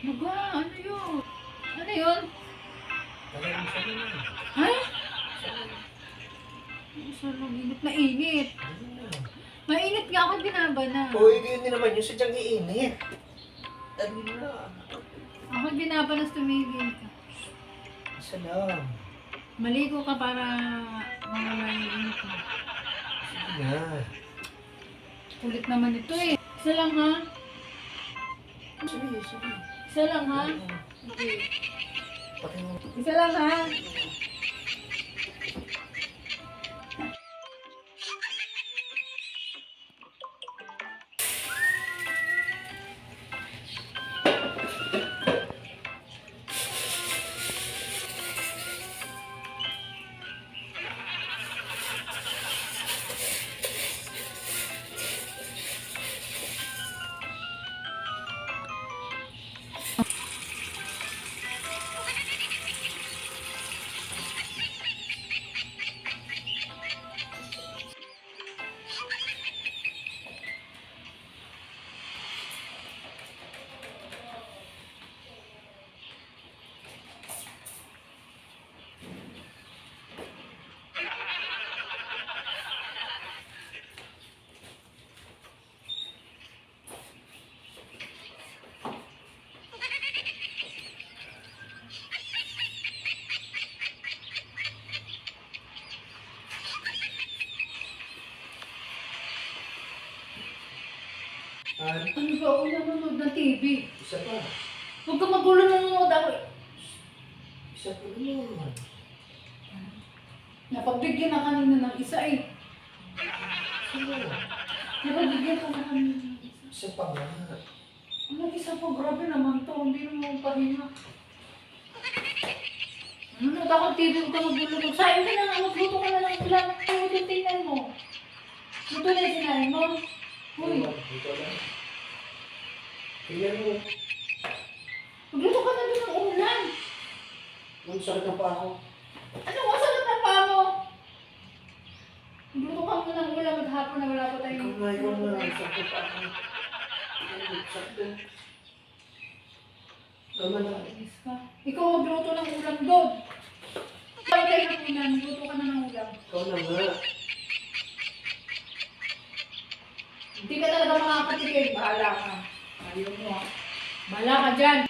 Naga, ano yun? Ano yun? Talagang sa na. Init na init. Mainit nga ako binaba na. Uy, yun din naman yung sadyang iinit. Dali na. Ako binaba na tumigil ka. Isa lang. Maligo ka para mawala yung init mo. Sige na. Kulit naman ito eh. Isa lang ha? Sige, sige. Isa lang ha? Isa lang ha? Ah, Ano ba ako nanonood ng TV? isa pa. Huwag ka magulo nanonood ako. Isa pa naman. Napagbigyan na kanina ng isa eh. Sino? Napagbigyan ka na kanina ng isa. Isa pa nga. Ano isa po, grabe naman to. Hindi naman mo pahinga. Nanonood ako TV, huwag ka magulo. Sayang ka na nga, magluto ka na ng ulam. Tingnan tingnan mo. Luto na yung sinahin mo. Uy, Dito lang. Tingnan mo. magluto ka na doon ng ulam. Ang sakit ng paa ko. Ano ko sarap ng paa mo? Magluto ka muna ng ulam at hapon na wala pa Ikaw tayong... nga yun na. Ang sakit ng paa ko. Ang sakit. Na. Ayos ka. Ikaw magluto ng ulam doon. Kaya tayo ng ulam, magluto ka na ng ulam. Ikaw na nga. Hindi ka talaga makakatikim. Bahala ka. Ayaw mo. Bahala ka dyan.